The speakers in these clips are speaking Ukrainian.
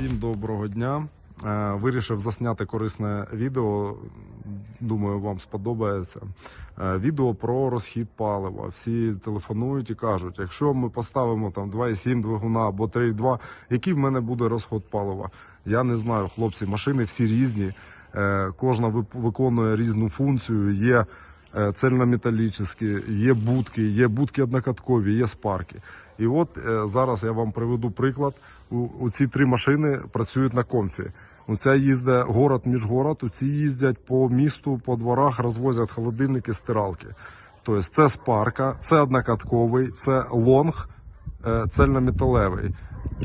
Всім доброго дня. Е, Вирішив засняти корисне відео. Думаю, вам сподобається. Е, Відео про розхід палива. Всі телефонують і кажуть, якщо ми поставимо там 2,7 двигуна або 3,2, який в мене буде розход палива? Я не знаю, хлопці, машини всі різні. Е, Кожна виконує різну функцію. Є цельнометалічні, є будки, є будки однокаткові, є спарки. І от е, зараз я вам приведу приклад. У, у ці три машини працюють на комфі. Оця їздить город між город, у ці їздять по місту, по дворах, розвозять холодильники, стиралки. Тобто це спарка, це однокатковий, це лонг, е, цельнометалевий.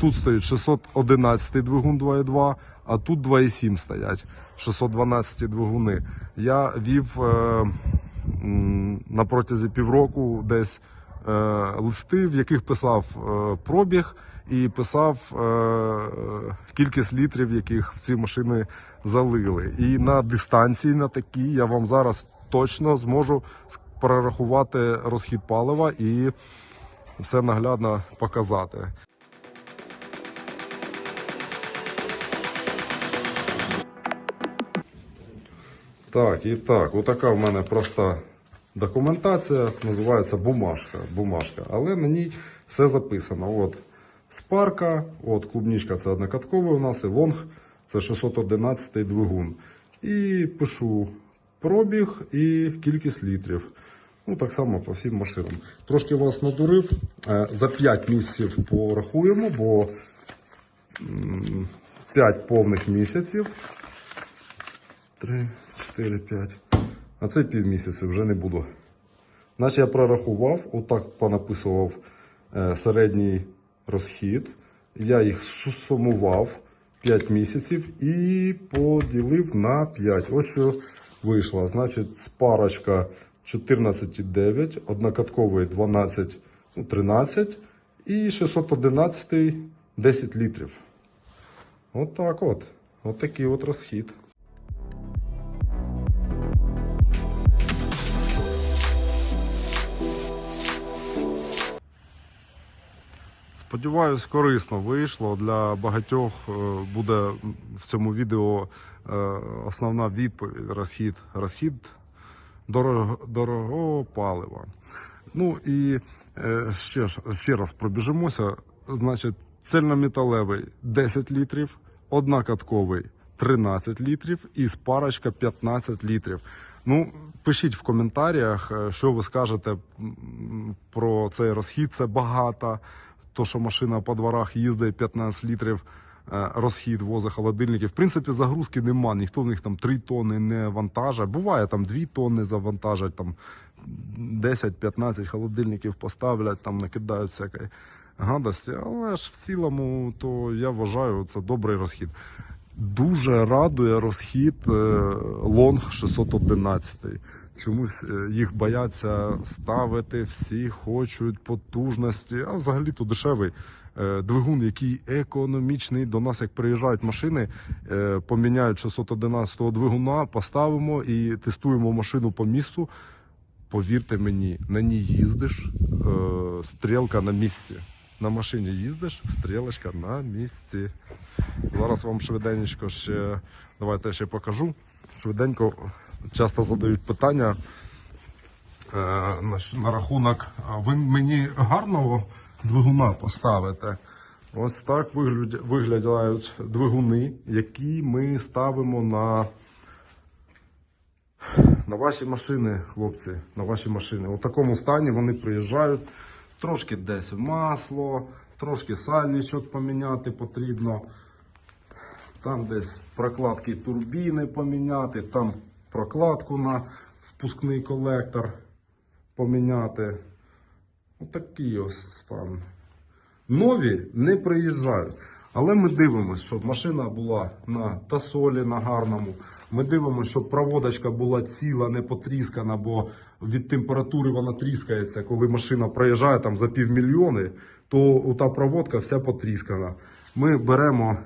Тут стоїть 611 двигун 2.2, а тут 2.7 стоять. 612 двигуни. Я вів е, на протязі півроку десь е, листи, в яких писав е, пробіг і писав е, кількість літрів, яких в ці машини залили. І на дистанції на такій я вам зараз точно зможу перерахувати розхід палива і все наглядно показати. Так, і так, отака в мене проста документація, називається бумажка. бумажка. Але на ній все записано. От спарка, от клубничка це однокатковий у нас, і лонг це 611 двигун. І пишу пробіг і кількість літрів. Ну, так само по всім машинам. Трошки вас надурив. Е, За 5 місяців порахуємо, бо 5 повних місяців. 3, 4, 5. А це півмісяця вже не буду. Значить, я прорахував, отак понаписував е, середній розхід. Я їх сумував 5 місяців і поділив на 5. Ось що вийшло. Значить, спарочка 14,9, однокатковий 12, ну, 13 і 611 10 літрів. От так от. От такий от розхід. Сподіваюсь, корисно вийшло. Для багатьох е, буде в цьому відео е, основна відповідь розхід, розхід дорого, дорогого палива. Ну і е, ще, ще раз пробіжимося. Значить, цельнометалевий 10 літрів, однокатковий 13 літрів і спарочка 15 літрів. Ну, пишіть в коментарях, що ви скажете про цей розхід. Це багато. То, що машина по дворах їздить 15 літрів е, розхід возить холодильників. В принципі, загрузки нема. Ніхто в них там 3 тонни не вантажить. Буває там 2 тонни завантажать, там 10-15 холодильників поставлять, там накидають всякої гадості. Але ж в цілому, то я вважаю, це добрий розхід. Дуже радує розхід е, лонг 611. Чомусь е, їх бояться ставити, всі хочуть потужності, а взагалі то дешевий е, двигун, який економічний. До нас, як приїжджають машини, е, поміняють 611 двигуна, поставимо і тестуємо машину по місту. Повірте мені, на ній їздиш, стрілка на місці. На машині їздиш, стрілочка на місці. Зараз вам швиденько ще давайте ще покажу. Швиденько часто задають питання е, на, рахунок. «А Ви мені гарного двигуна поставите. Ось так виглядають двигуни, які ми ставимо на, на ваші машини, хлопці. На ваші машини. У такому стані вони приїжджають. Трошки десь масло, трошки сальничок поміняти потрібно. Там десь прокладки турбіни поміняти, там прокладку на впускний колектор поміняти. Отакий ось стан. Нові не приїжджають. Але ми дивимося, щоб машина була на тасолі, на гарному. Ми дивимося, щоб проводочка була ціла, не потріскана, бо від температури вона тріскається. Коли машина проїжджає там за півмільйони, то та проводка вся потріскана. Ми беремо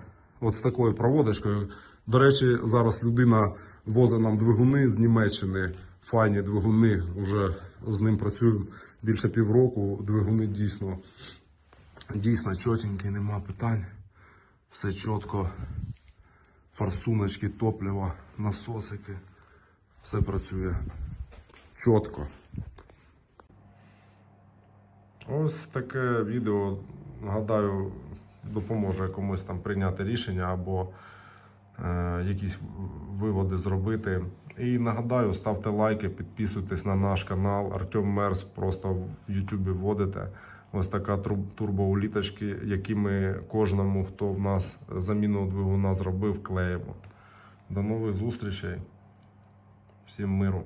от з такою проводочкою. До речі, зараз людина возить нам двигуни з Німеччини. Файні двигуни. Вже з ним працюємо більше півроку. Двигуни дійсно, дійсно чотенькі, нема питань. Все чітко. Форсуночки, топливо, насосики. Все працює чітко. Ось таке відео, гадаю, допоможе комусь там прийняти рішення або якісь виводи зробити. І нагадаю, ставте лайки, підписуйтесь на наш канал. Артем Мерс просто в Ютубі вводите. Ось така турбоуліточки, які ми кожному, хто в нас заміну двигуна зробив, клеїмо. До нових зустрічей. Всім миру.